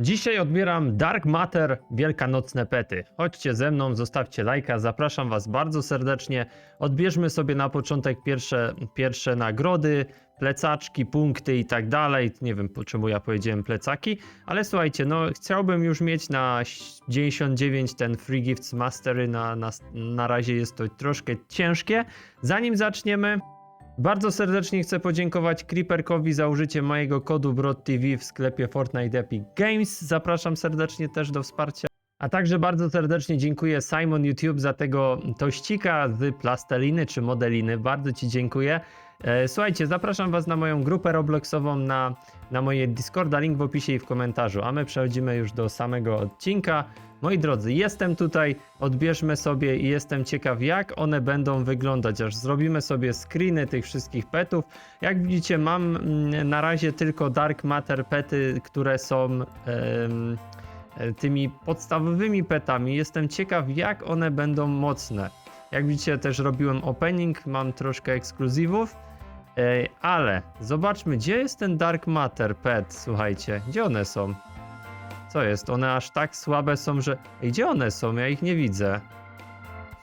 Dzisiaj odbieram Dark Matter Wielkanocne Pety. Chodźcie ze mną, zostawcie lajka, zapraszam was bardzo serdecznie. Odbierzmy sobie na początek pierwsze, pierwsze nagrody, plecaczki, punkty i tak dalej. Nie wiem czemu ja powiedziałem plecaki, ale słuchajcie, no chciałbym już mieć na 99 ten Free Gifts Mastery, na, na, na razie jest to troszkę ciężkie. Zanim zaczniemy, bardzo serdecznie chcę podziękować Creeperkowi za użycie mojego kodu BRODTV w sklepie Fortnite Epic Games. Zapraszam serdecznie też do wsparcia. A także bardzo serdecznie dziękuję Simon YouTube za tego tościka z plasteliny czy modeliny. Bardzo Ci dziękuję. E, Słuchajcie, zapraszam Was na moją grupę Robloxową, na, na moje Discorda, link w opisie i w komentarzu. A my przechodzimy już do samego odcinka. Moi drodzy, jestem tutaj, odbierzmy sobie i jestem ciekaw, jak one będą wyglądać. Aż zrobimy sobie screeny tych wszystkich petów. Jak widzicie, mam mm, na razie tylko Dark Matter pety, które są e, tymi podstawowymi petami. Jestem ciekaw, jak one będą mocne. Jak widzicie, też robiłem opening, mam troszkę ekskluzywów. E, Ale zobaczmy, gdzie jest ten Dark Matter pet, słuchajcie, gdzie one są? Co jest? One aż tak słabe są, że... Ej, gdzie one są? Ja ich nie widzę.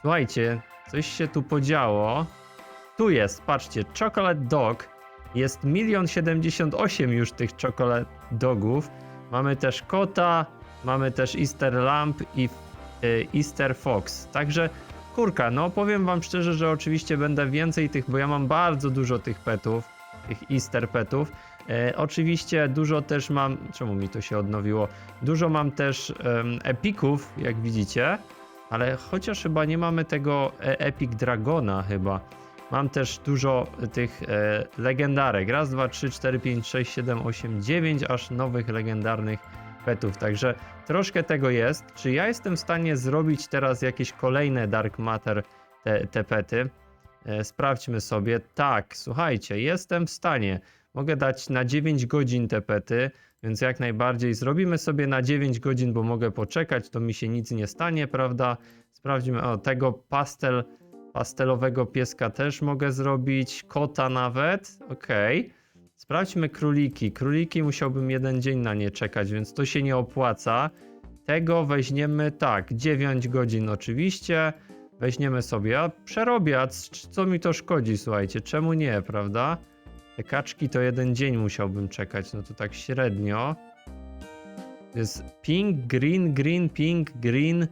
Słuchajcie, coś się tu podziało. Tu jest, patrzcie, Chocolate Dog. Jest milion siedemdziesiąt osiem już tych Chocolate Dogów. Mamy też kota, mamy też Easter Lamp i y, Easter Fox. Także kurka, no powiem wam szczerze, że oczywiście będę więcej tych, bo ja mam bardzo dużo tych petów, tych Easter petów. E, oczywiście dużo też mam, czemu mi to się odnowiło? Dużo mam też epików, jak widzicie, ale chociaż chyba nie mamy tego e, Epic Dragona chyba. Mam też dużo tych e, legendarek. Raz, dwa, trzy, cztery, pięć, sześć, siedem, osiem, dziewięć aż nowych legendarnych Także troszkę tego jest. Czy ja jestem w stanie zrobić teraz jakieś kolejne Dark Matter te, te pety? E, sprawdźmy sobie. Tak, słuchajcie, jestem w stanie. Mogę dać na 9 godzin te pety, więc jak najbardziej zrobimy sobie na 9 godzin, bo mogę poczekać, to mi się nic nie stanie, prawda? Sprawdźmy, o tego pastel, pastelowego pieska też mogę zrobić, kota nawet, okej. Sprawdźmy króliki. Króliki musiałbym jeden dzień na nie czekać, więc to się nie opłaca. Tego weźmiemy tak, 9 godzin oczywiście. Weźmiemy sobie, a przerobię, co mi to szkodzi, słuchajcie, czemu nie, prawda? Te kaczki to jeden dzień musiałbym czekać, no to tak średnio. Jest pink, green, green, pink, green.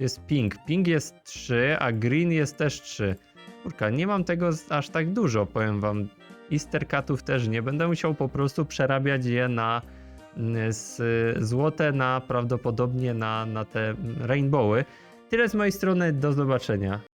Jest pink. Pink jest 3, a green jest też 3. Kurka, nie mam tego aż tak dużo, powiem wam. Easter Catów też nie. Będę musiał po prostu przerabiać je na mm, z, złote, na prawdopodobnie na, na te mm, rainbowy. Tyle z mojej strony, do zobaczenia.